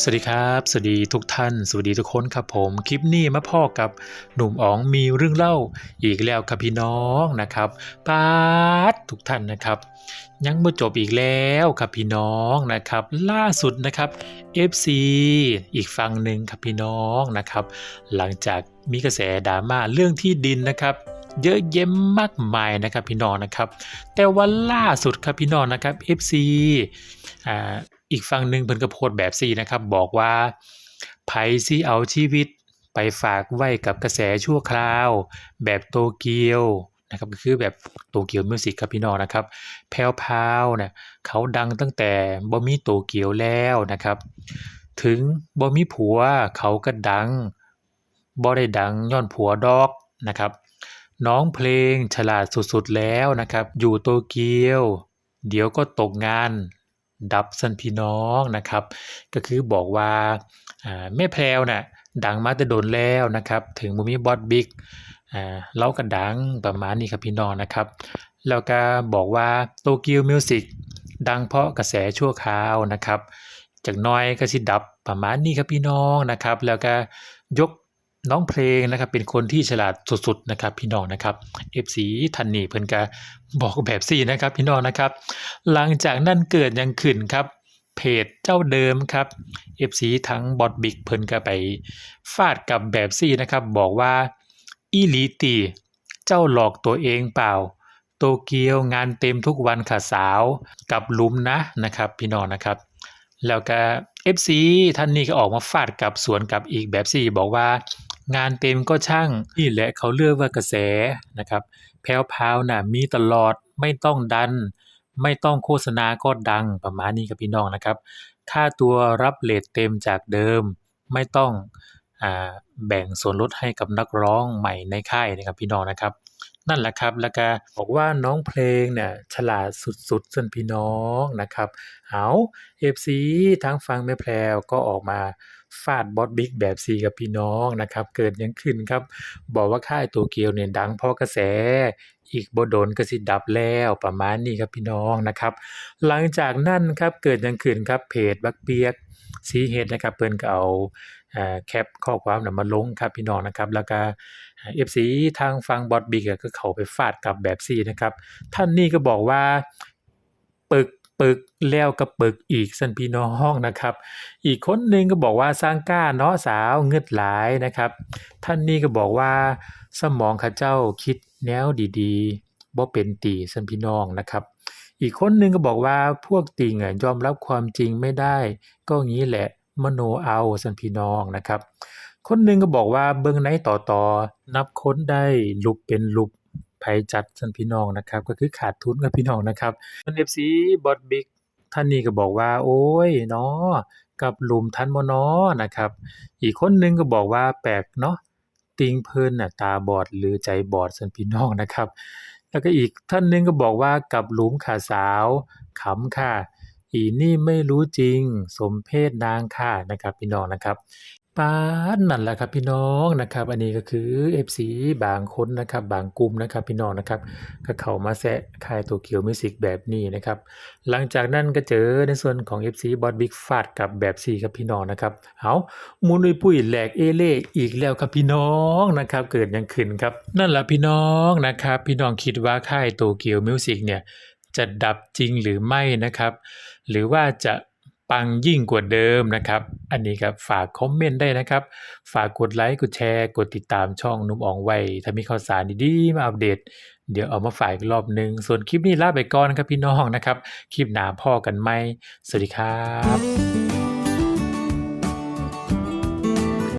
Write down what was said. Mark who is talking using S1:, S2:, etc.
S1: สวัสดีครับ สวัสดีทุกท่าน สวัสดีทุกคนครับผม คลิปนี้มาพ่อกับหนุ่มอ๋องมีเรื่องเล่าอีกแล้วครับพี่น้องนะครับปาดทุกท่านนะครับ ยังไม่จบอีกแล้วครับพี่น้องนะครับ ล่าสุดนะครับ FC อีกฝั่งหนึ่งครับพี่น้องนะครับ หลังจากมีกระแสดราม่าเรื่องที่ดินนะครับเยอะแยะมากมายนะครับพี่น้องนะครับ แต่ว่าล่าสุดครับพี่น้องนะครับ FC อ่า อีกฝั่งหนึ่งเพิ่นก็โพสต์แบบซี่นะครับ บอกว่าไผสิเอาชีวิตไปฝากไว้กับกระแสชั่วคราว แบบโตเกียวนะครับก็คือแบบโตเกียวมิวสิกครับพี่น้องนะครับแพรวพาวเนี่ยเขาดังตั้งแต่บ่มีโตเกียวแล้วนะครับ ถึงบ่มีผัวเขาก็ดังบ่ได้ดังย้อนผัวดอกนะครับ น้องเพลงฉลาดสุดๆแล้วนะครับ อยู่โตเกียว เดี๋ยวก็ตกงาน ดับสันพี่น้องนะครับ ก็คือบอกว่าแม่แพรวน่ะดังมาแต่โดนแล้วนะครับ ถึงมุมีบอสบิ๊กอ่าเราก็ดังประมาณนี้ครับพี่น้องนะครับแล้วก็บอกว่าโตเกียวมิวสิกดังเพราะกระแสชั่วคราวนะครับ จากน้อยก็สิดับประมาณนี้ครับพี่น้องนะครับ แล้วก็ยก น้องเพลงนะครับเป็นคนที่ฉลาดสุดๆนะครับพี่น้องนะครับ FC ทันนี่เพิ่นก็บอกแบบสี่นะครับพี่น้องนะครับ หลังจากนั้นเกิดยังขึ้นครับเพจเจ้าเดิมครับ FC ทั้งบอดบิกเพิ่นก็ไปฟาดกับแบบซี่นะครับ บอกว่าอีลีตีเจ้าหลอกตัวเองเปล่า โตเกียวงานเต็มทุกวันค่ะสาวกับหลุมนะนะครับ พี่น้องนะครับ แล้วก็ FC ท่านนี้ก็ออกมาฟาดกับสวนกับอีกแบบซี่บอกว่า งานเต็มก็ช่างนี่แหละเขาเลือกว่ากระแสนะครับแพรวพาวน่ะมีตลอดไม่ต้องดัน ไม่ต้องโฆษณาก็ดังประมาณนี้ครับพี่น้องนะครับ ค่าตัวรับเลทเต็มจากเดิม ไม่ต้องอ่าแบ่งส่วนลดให้กับนักร้องใหม่ในค่ายนะครับพี่น้องนะครับ นั่นแหละครับแล้วก็บอกว่าน้องเพลงเนี่ยฉลาดสุดๆส่วนพี่น้องนะครับเอา FC ทางฝั่งแม่แพรวก็ออกมา ฟาดบอสบิ๊กแบบซีกับพี่น้องนะครับ เกิดยังขึ้นครับ บอกว่าค่ายโตเกียวเนี่ยดังเพราะกระแส อีกบโดนก็สิดับแล้วประมาณนี้ครับพี่น้องนะครับ หลังจากนั้นครับเกิดยังขึ้นครับเพจบักเปียกสีเฮ็ดนะครับเพิ่นก็เอาแคปข้อความน่ะมาลงครับพี่น้องนะครับ แล้วก็เอ่า FC ทางฝั่งบอสบิ๊กก็เข้าไปฟาดกลับแบบซีนะครับ ท่านนี้ก็บอกว่าปึก ปึกแล้วก็ปึกอีกซั่นพี่น้องนะครับ อีกคนหนึ่งก็บอกว่าสร้างกล้าเนาะสาวเงึดหลายนะครับ ท่านนี้ก็บอกว่า สมองข้าเจ้าคิดแนวดีๆบ่เป็นตีซั่นพี่น้องนะครับ อีกคนหนึ่งก็บอกว่าพวกติงยอมรับความจริงไม่ได้ ก็งี้แหละมโนเอาซั่นพี่น้องนะครับ คนหนึ่งก็บอกว่าเบิ่งในต่อต่อนับค้นได้ลุบเป็นลุบ ภัยจัดท่านพี่น้องนะครับ ก็คือขาดทุนกับพี่น้องนะครับท่านเอฟซีบอดบิ๊กท่านนี้ก็บอกว่า โอ๊ยเนาะกับหลุมทันบ่น้อนะครับ อีกคนนึงก็บอกว่าแปลกเนาะติงเพิ่นน่ะตาบอดหรือใจบอดสันพี่น้องนะครับ แล้วก็อีกท่านนึงก็บอกว่ากับหลุมขาสาวขำค่ะ อีนี่ไม่รู้จริง สมเพศนางค่ะนะครับพี่น้องนะครับปาดนั่นแหละครับพี่น้องนะครับ อันนี้ก็คือ FC บางคนนะครับ บางกลุ่มนะครับพี่น้องนะครับก็เข้ามาแซะค่ายโตเกียวมิวสิกแบบนี้นะครับ หลังจากนั้นก็เจอในส่วนของ FC บอสบิ๊กฟาดกับแบบซีครับพี่น้องนะครับเอามุนอุยปุ้ยแหลกเอเล่อีกแล้วครับพี่น้องนะครับ เกิดยังขึ้นครับ นั่นแหละพี่น้องนะครับ พี่น้องคิดว่าค่ายโตเกียวมิวสิกเนี่ย จะดับจริงหรือไม่นะครับ หรือว่าจะปังยิ่งกว่าเดิมนะครับ อันนี้ครับฝากคอมเมนต์ได้นะครับ ฝากกดไลค์กดแชร์กดติดตามช่องนุ่มอองไว้ถ้ามีข่าวสารดีๆมาอัปเดต เดี๋ยวเอามาฝากอีกรอบหนึ่งส่วนคลิปนี้ลาไปก่อนนะครับพี่น้องนะครับ คลิปหน้าพ่อกันไหมสวัสดีครับ